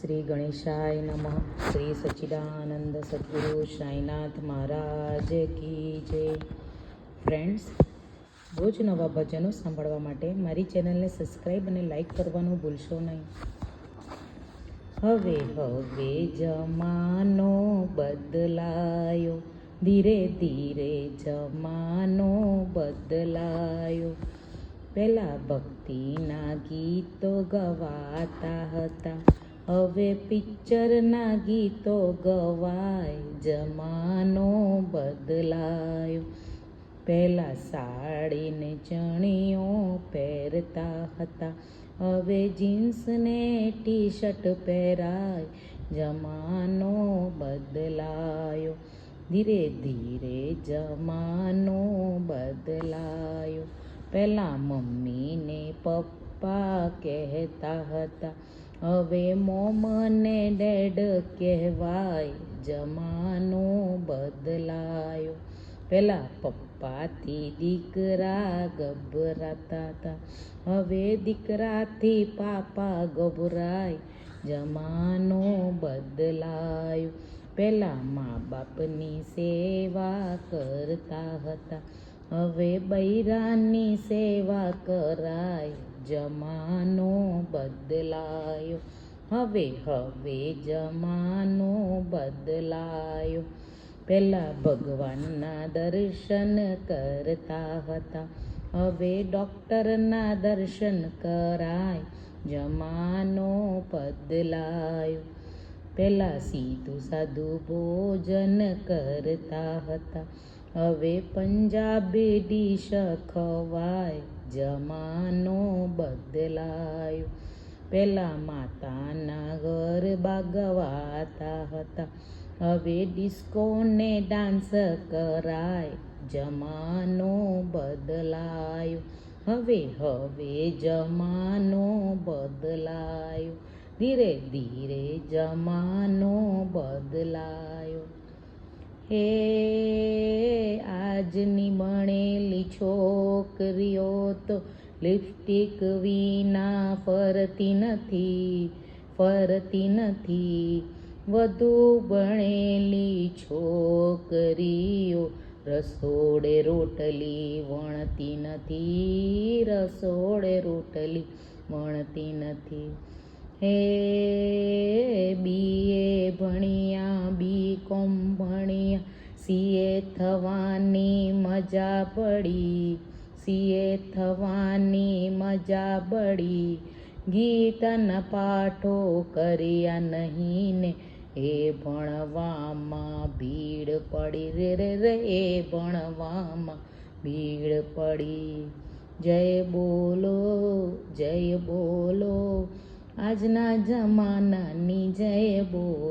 શ્રી ગણેશાય નમઃ. શ્રી સચ્ચિદાનંદ સદગુરુ સાંઈનાથ મહારાજ કી જય. ફ્રેન્ડ્સ રોજ નવા ભજનો સાંભળવા માટે મારી ચેનલને સબસ્ક્રાઈબ અને લાઈક કરવાનું ભૂલશો નહીં. હવે હવે જમાનો બદલાયો. ધીરે ધીરે જમાનો બદલાયો. પહેલાં ભક્તિના ગીતો ગવાતા હતા. હવે પિક્ચરના ગીતો ગવાય, જમાનો બદલાયો. પહેલાં સાડીને ચણીઓ પહેરતા હતા, હવે જીન્સને ટી શર્ટ પહેરાય, જમાનો બદલાયો. ધીરે ધીરે જમાનો બદલાયો. પહેલાં મમ્મીને પપ્પા કહેતા હતા. હવે મોમને ડેડ કહેવાય, જમાનો બદલાયો. પહેલાં પપ્પાથી દીકરા ગભરાતા હતા. હવે દીકરાથી પાપા ગભરાય, જમાનો બદલાયો. પહેલાં મા બાપની સેવા કરતા હતા. હવે બૈરાની સેવા કરાય, જમાનો બદલાયો. હવે હવે જમાનો બદલાયો. પહેલાં ભગવાનના દર્શન કરતા હતા, હવે ડૉક્ટરના દર્શન કરાય, જમાનો બદલાયો. પહેલાં સીધું સાદું ભોજન કરતા હતા હવે પંજાબી ડીશ ખવાય, જમાનો બદલાયો. પહેલાં માતાના ગરબા ગવાતા હતા. હવે ડિસ્કોને ડાન્સ કરાય, જમાનો બદલાયો. હવે હવે જમાનો બદલાયો. ધીરે ધીરે જમાનો બદલાયો. હે આજની ભણેલી છોકરીઓ તો લિપસ્ટિક વિના ફરતી નથી ફરતી નથી. વધુ ભણેલી છોકરીઓ રસોડે રોટલી વણતી નથી, રસોડે રોટલી વણતી નથી. હે બીએ થવાની મજા પડી, સીએ થવાની મજા પડી. ગીતાના પાઠો કર્યા નહીં ને, એ ભણવામાં ભીડ પડી. રે રે રે, એ ભણવામાં ભીડ પડી. જય બોલો જય બોલો, આજના જમાનાની જય બોલો.